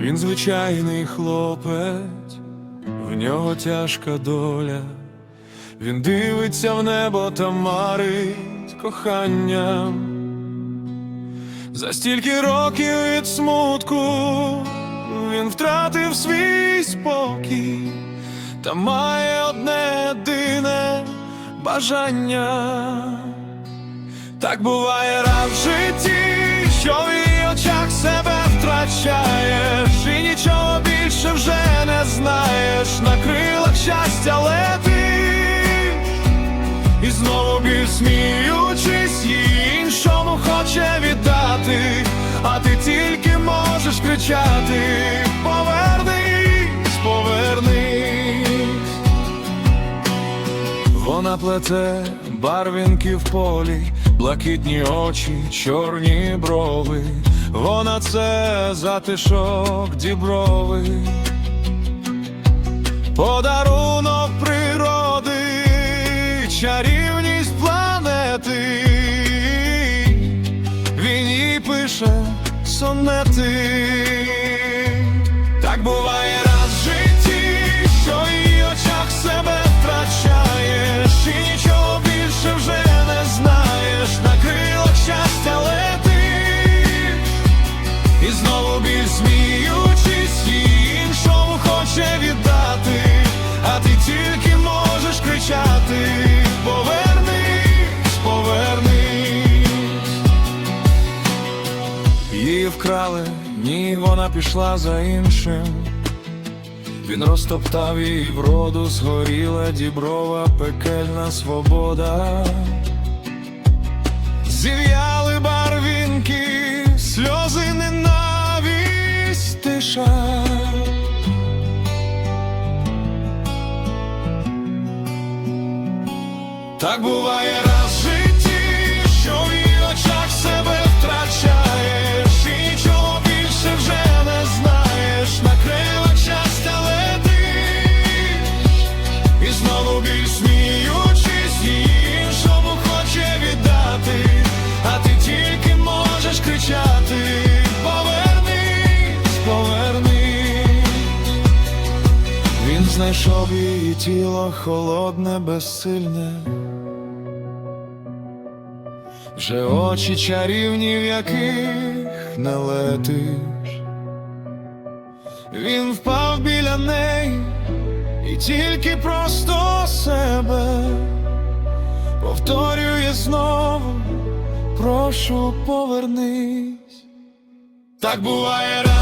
Він звичайний хлопець, в нього тяжка доля. Він дивиться в небо та марить коханням. За стільки років від смутку він втратив свій спокій та має одне єдине бажання. Так буває раз в житті, що в її очах себе втрачаєш, і нічого більше вже не знаєш, на крилах щастя летиш, і знову біль сміючись, іншому хоче віддати, а ти тільки можеш кричати: Повернись, повернись. Вона плете барвінки в полі, блакитні очі, чорні брови. Вона це затишок діброви, подарунок природи, чарівність планети. Він їй пише сонети. Так буває Її вкрали, ні, вона пішла за іншим. Він розтоптав її вроду, згоріла діброва, пекельна свобода. Зів'яли барвінки, сльози ненависть тиша. Так буває і сміючись, іншому хоче віддати, а ти тільки можеш кричати: Повернись, повернись. Він знайшов її тіло холодне, безсильне. Вже очі чарівні, в яких не летиш. Він впав біля неї і тільки просто себе повторює знову, прошу повернись. Так буває раз.